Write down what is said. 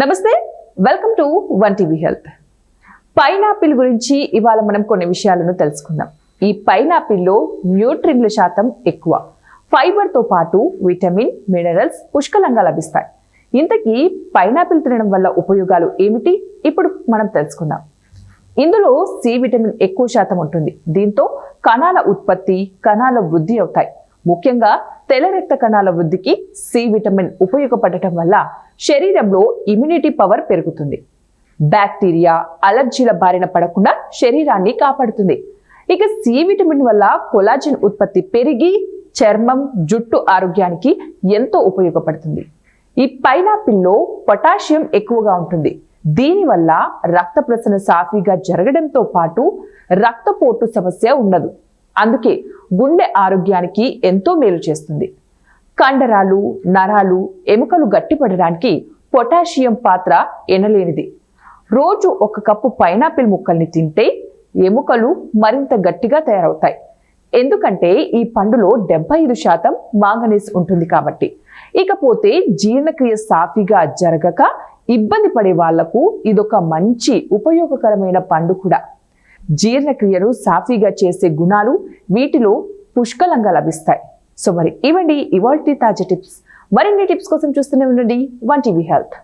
నమస్తే welcome to one TV health pineapple గురించి ఇవాళ మనం కొన్ని విషయాలను తెలుసుకుందాం. ఈ పైనాపిల్లో న్యూట్రిన్ల శాతం ఎక్కువ. ఫైబర్తో పాటు విటమిన్ మినరల్స్ పుష్కలంగా లభిస్తాయి. ఇంతకీ పైనాపిల్ తినడం వల్ల ఉపయోగాలు ఏమిటి? ఇప్పుడు మనం తెలుసుకుందాం. ఇందులో సి విటమిన్ ఎక్కువ శాతం ఉంటుంది. దీంతో కణాల ఉత్పత్తి కణాల వృద్ధి అవుతాయి. ముఖ్యంగా తెల్ల రక్త కణాల వృద్ధికి సి విటమిన్ ఉపయోగపడటం వల్ల శరీరంలో ఇమ్యూనిటీ పవర్ పెరుగుతుంది. బ్యాక్టీరియా అలర్జీల బారిన పడకుండా శరీరాన్ని కాపాడుతుంది. ఇక సి విటమిన్ వల్ల కొలాజిన్ ఉత్పత్తి పెరిగి చర్మం జుట్టు ఆరోగ్యానికి ఎంతో ఉపయోగపడుతుంది. ఈ పైనాపిల్లో పొటాషియం ఎక్కువగా ఉంటుంది. దీనివల్ల రక్త ప్రసరణ సాఫీగా జరగడంతో పాటు రక్తపోటు సమస్య ఉండదు. అందుకే గుండె ఆరోగ్యానికి ఎంతో మేలు చేస్తుంది. కండరాలు నరాలు ఎముకలు గట్టిపడడానికి పొటాషియం పాత్ర ఎనలేనిది. రోజు ఒక కప్పు పైనాపిల్ ముక్కల్ని తింటే ఎముకలు మరింత గట్టిగా తయారవుతాయి. ఎందుకంటే ఈ పండులో డెబ్బై ఐదు శాతం మాంగనీస్ ఉంటుంది కాబట్టి. ఇకపోతే జీర్ణక్రియ సాఫీగా జరగక ఇబ్బంది పడే వాళ్ళకు ఇదొక మంచి ఉపయోగకరమైన పండు కూడా. జీర్ణక్రియను సాఫీగా చేసే గుణాలు వీటిలో పుష్కలంగా లభిస్తాయి. సో మరి ఇవండి ఇవాల్టి తాజా టిప్స్. మరిన్ని టిప్స్ కోసం చూస్తూనే ఉండండి. One TV health.